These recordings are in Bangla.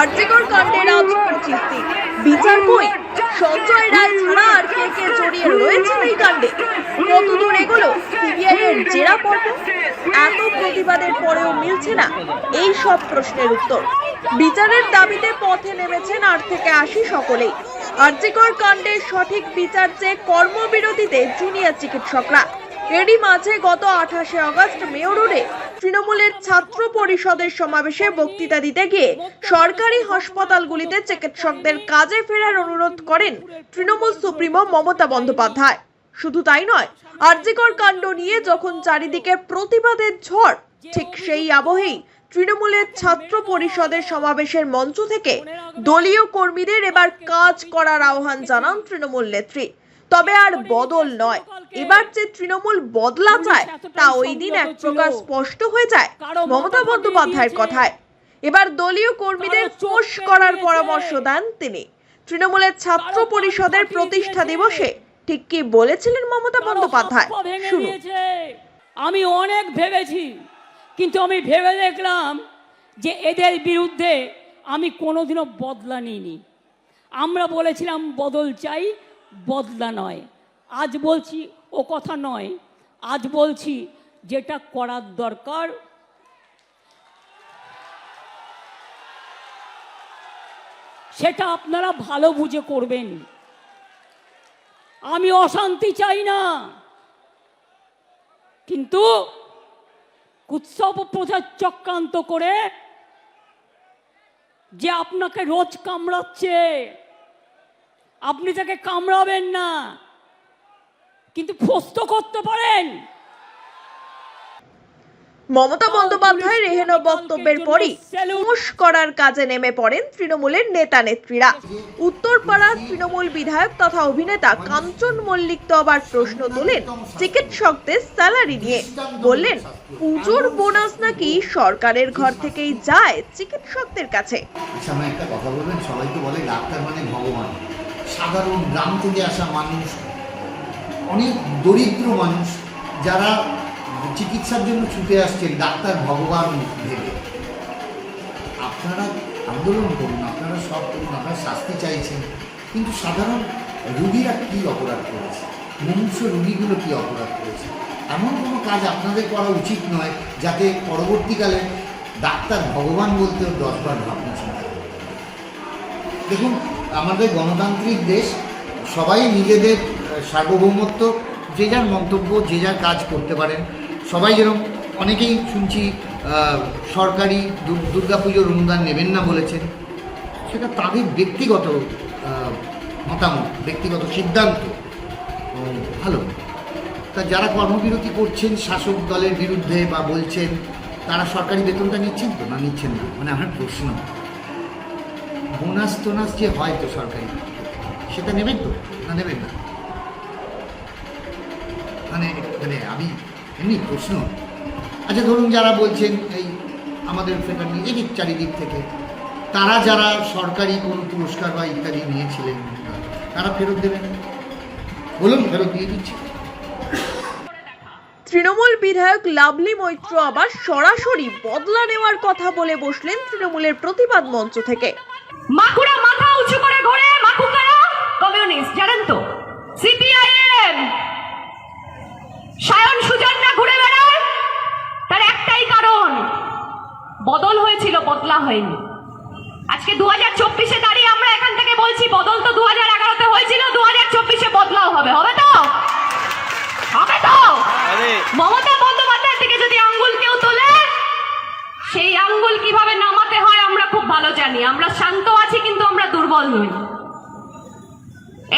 আর্যিকর কাণ্ডের আজ পঁচিশ বিচার বই সঞ্জয় রায় ছাড়া আর কে কে জড়িয়ে রয়েছেন এই কাণ্ডে? কতদূর এগুলো? সিবিআই এর জেরা পর্ব? এত প্রতিবাদের পরেও মিলছে না এই সব প্রশ্নের উত্তর। বিচারের দাবিতে পথে নেমেছেন আট থেকে আশি সকলেই। আর্যিকর কাণ্ডের সঠিক বিচার চেয়ে কর্মবিরতিতে জুনিয়র চিকিৎসকরা। এরই মাঝে গত আঠাশে আগস্ট মেয়র রোডে তৃণমূলের ছাত্র পরিষদের সমাবেশে বক্তৃতা দিতে গিয়ে সরকারি হাসপাতালগুলিতে চিকিৎসকদের কাজে ফেরার অনুরোধ করেন তৃণমূল সুপ্রিমো মমতা বন্দ্যোপাধ্যায়। শুধু তাই নয়, আরজিকর কাণ্ড নিয়ে যখন চারিদিকে প্রতিবাদের ঝড়, ঠিক সেই আবহেই তৃণমূলের ছাত্র পরিষদের সমাবেশের মঞ্চ থেকে দলীয় কর্মীদের এবার কাজ করার আহ্বান জানান তৃণমূল নেত্রী। তবে আর বদল নয়। এবার যে তৃণমূল বদলা চায় তা ওই দিন এক প্রকার স্পষ্ট হয়ে যায় মমতা বন্দ্যোপাধ্যায়ের কথায়। এবার দলীয় কর্মীদের চোষ করার পরামর্শ দেন তিনি। তৃণমূলের ছাত্র পরিষদের প্রতিষ্ঠা দিবসে ঠিক কি বলেছিলেন মমতা বন্দ্যোপাধ্যায়? শুনুন। আমি অনেক ভেবেছি কিন্তু আমি ভেবে দেখলাম যে এদের বিরুদ্ধে আমি কোনোদিনও বদলা নিইনি। আমরা বলেছিলাম বদল চাই বদলা নয়। আজ বলছি ও কথা নয়। আজ বলছি যেটা করার দরকার। সেটা আপনারা ভালো বুঝে করবেন। আমি অশান্তি চাই না। কিন্তু উৎসব প্রচার চক্রান্ত করে যে আপনাকে রোজ কামড়াচ্ছে। আপনি তাকে কামড়াবেন না কিন্তু ফস্ত করতে পারেন। মমতা বন্দ্যোপাধ্যায় রেহেন বক্তব্যের পরই মুশ করার কাজে নেমে পড়েন তৃণমূলের নেতা নেত্রীরা। উত্তরপাড়ার তৃণমূল বিধায়ক তথা অভিনেতা কাঞ্চন মল্লিক তো আবার প্রশ্ন তোলেন চিকিৎসকদের স্যালারি নিয়ে। বললেন পুজোর বোনাস নাকি সরকারের ঘর থেকেই যায় চিকিৎসকদের কাছে। একটা কথা বলবেন সবাই তো বলে ডাক্তার মানে ভগবান। সাধারণ গ্রাম থেকে আসা মানুষ, অনেক দরিদ্র মানুষ যারা চিকিৎসার জন্য ছুটে আসছেন, ডাক্তার ভগবান ভেবে আপনারা আন্দোলন করুন, আপনারা সব করুন, আপনারা শাস্তি চাইছেন, কিন্তু সাধারণ রুগীরা কী অপরাধ করেছে? মনুষ্য রুগীগুলো কী অপরাধ করেছে? এমন কোনো কাজ আপনাদের করা উচিত নয় যাতে পরবর্তীকালে ডাক্তার ভগবান বলতেও দশবার ভাবনা চিন্তা দেখুন আমাদের গণতান্ত্রিক দেশ, সবাই নিজেদের সার্বভৌমত্ব, যে যার মন্তব্য, যে যার কাজ করতে পারেন। সবাই যেরকম অনেকেই শুনছি সরকারি দুর- দুর্গাপুজোর অনুদান নেবেন না বলেছেন। সেটা তাদের ব্যক্তিগত মতামত, ব্যক্তিগত সিদ্ধান্ত। ভালো। তা যারা কর্মবিরতি করছেন, শাসক দলের বিরুদ্ধে বা বলছেন, তারা সরকারি বেতনটা নিচ্ছেন তো? না নিচ্ছেন না? মানে আমার প্রশ্ন। বোনাস টোনাস যে হয় তো সরকারি? সেটা নেবেন তো? না নেবেন না? মানে মানে আমি এমনি প্রশ্ন। আচ্ছা ধরুন যারা বলছেন এই আমাদের ফেটার নিয়ে চারিদিক থেকে, তারা যারা সরকারি কোনো পুরস্কার বা ইত্যাদি নিয়েছিলেন, তারা ফেরত দেবেন? বলুন, ফেরত দিয়ে দিচ্ছি। তৃণমূল বিধায়ক লাভলি মৈত্র আবার সরাসরি বদলা নেওয়ার কথা বলে বসলেন তৃণমূলের প্রতিবাদ মঞ্চ থেকে। মাকুড়া মাথা উঁচু করে ঘোরে মাকুকারা কমিউনিস্ট জানেন তো? সিপিআইএম। সায়ন সুজনরা ঘুরে বেড়ায় তার একটাই কারণ বদল হয়েছিল বদলা হয়নি। আজকে দু হাজার চব্বিশে দাঁড়িয়ে আমরা এখান থেকে বলছি বদল তো দু হাজার এগারোতে হয়েছিল দু হাজার চব্বিশে বদলাও হবে হবে তো? হবে তো? মমতা ভালো জানি, আমরা শান্ত আছি কিন্তু আমরা দুর্বল নই।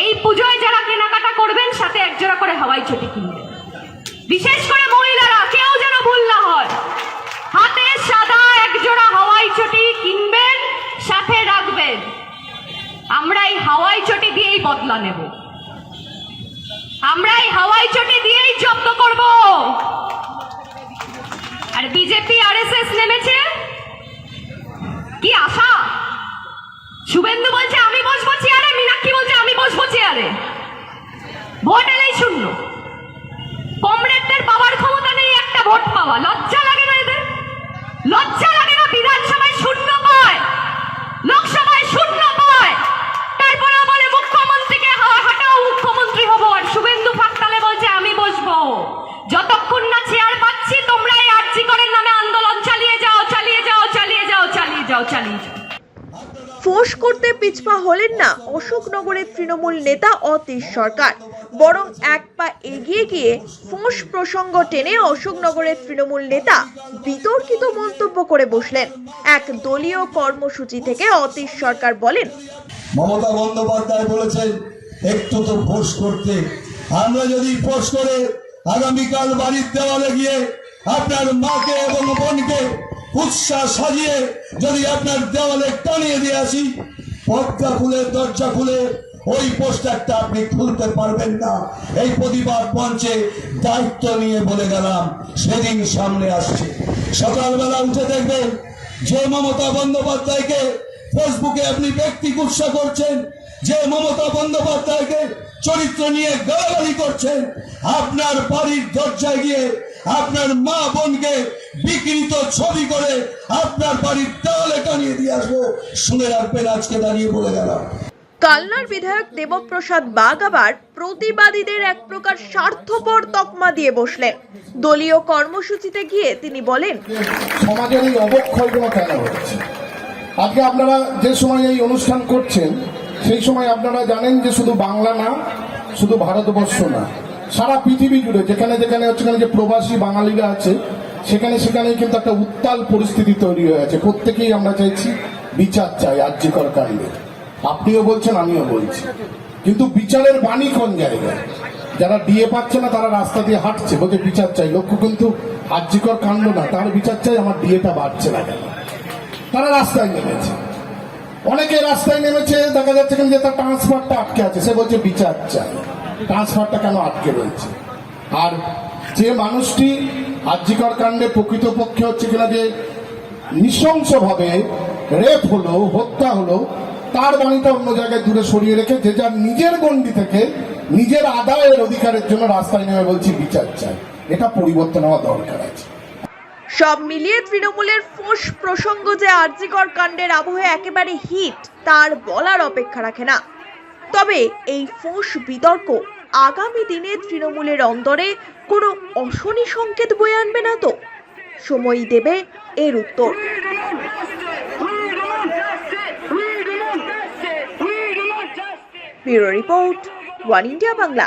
এই পুজোয় যারা কেনাকাটা করবেন, সাথে একজোড়া করে হাওয়াই চটি কিনবেন। বিশেষ করে মহিলারা, কেউ যেন ভুল না হয়। হাতে সাদা একজোড়া হাওয়াই চটি কিনবেন, সাথে রাখবেন। আমরা এই হাওয়াই চটি দিয়েই বদলা নেব। আমরা এই হাওয়াই চটি দিয়েই জব্দ করব। পাওয়া লজ্জা লাগে না এদের? লজ্জা লাগে না বিধানসভায় শূন্য পায়? লোকসভায় শূন্য পায়? তারপরে বলে মুখ্যমন্ত্রীকে হাওয়া হাঁটাও মুখ্যমন্ত্রী হব আর শুভেন্দু ফাকতালে বলছে, আমি বসবো। যতক্ষণ না পিছপা হলেন না অশোকনগরের তৃণমূল নেতা অতীশ সরকার। বরং এক পা এগিয়ে গিয়ে ফোঁস প্রসঙ্গ টেনে অশোকনগরের তৃণমূল নেতা বিতর্কিত মন্তব্য করে বসলেন। এক দলীয় কর্মসূচি থেকে অতীশ সরকার বলেন, মমতা বন্দ্যোপাধ্যায় বলেছেন, একটু তো ফোর্স করতে। আমরা যদি ফোর্স করে আগামীকাল বাড়ির দেওয়ালে গিয়ে আপনার মাকে এবং বোনকে উৎসাহ সাজিয়ে যদি আপনার দেওয়ালে টানিয়ে দিয়ে আসি পর্দা খুলে দরজা খুলে ওই পোস্টারটা আপনি খুলতে পারবেন না। এই প্রতিবাদ মঞ্চে দায়িত্ব নিয়ে বলে গেলাম, সেদিন সামনে আসছে। সকালবেলা উঠে দেখবেন যে মমতা বন্দ্যোপাধ্যায়কে ফেসবুকে আপনি ব্যক্তি গুৎসা করছেন যে মমতা বন্দ্যোপাধ্যায়কে চরিত্র নিয়ে গালাগালি করছেন আপনার বাড়ির দরজায় গিয়ে আপনার মা বোনকে বিকৃত ছবি করে আপনার বাড়ির দেওয়ালে টানিয়ে দিয়ে আসব। শুনে রাখবেন আজকে দাঁড়িয়ে বলে গেলাম। কালনার বিধায়ক দেবপ্রসাদ বাগ আবার প্রতিবাদীদের এক প্রকার স্বার্থপর তকমা দিয়ে বসলেন। দলীয় কর্মসূচিতে গিয়ে তিনি বলেন সমাজের এই অবক্ষয়গুলো কেন হচ্ছে? আজকে আপনারা যে সময় এই অনুষ্ঠান করছেন সেই সময় আপনারা জানেন যে শুধু বাংলা না, শুধু ভারতবর্ষ না, সারা পৃথিবী জুড়ে, যেখানে যেখানে হচ্ছে যে প্রবাসী বাঙালিরা আছে, সেখানে সেখানে কিন্তু একটা উত্তাল পরিস্থিতি তৈরি হয়ে আছে। প্রত্যেকেই আমরা চাইছি বিচার চাই আর্যিকর কাণ্ডে। আপনিও বলছেন, আমিও বলছি। কিন্তু বিচারের বাণী কোন জায়গায়? যারা ডিএ পাচ্ছে না, তারা রাস্তা দিয়ে হাঁটছে, বলছে বিচার চাই। লক্ষ্য কিন্তু আর্যিকর কাণ্ড না, তার বিচার চাই, আমার ডিএটা বাড়ছে না কেন? তারা রাস্তায় নেমেছে। অনেকে রাস্তায় নেমেছে, দেখা যাচ্ছে কেন যে তার ট্রান্সফারটা আটকে আছে। সে বলছে, বিচার চাই। ট্রান্সফারটা কেন আটকে রয়েছে? আর যে মানুষটি আর্যিকর কাণ্ডে প্রকৃতপক্ষে হচ্ছে কিনা যে নৃশংসভাবে রেপ হলো, হত্যা হলো, তার বাণীটা অন্য জায়গায় দূরে সরিয়ে রেখে যে যার নিজের গণ্ডি থেকে নিজের আদায়ের অধিকারের জন্য রাস্তায় নেমে বলছি, বিচার চাই। এটা পরিবর্তন হওয়া দরকার আছে। সব মিলিয়ে তৃণমূলের ফোঁস প্রসঙ্গ যে আর্যিকর কাণ্ডের আবহে একেবারে হিট, তার বলার অপেক্ষা রাখে না। তবে এই ফোঁস বিতর্ক আগামী দিনে তৃণমূলের অন্তরে কোনো অশনি সংকেত বয়ে আনবে না তো? সময়ই দেবে এর উত্তর। Bureau report, one India Bangla.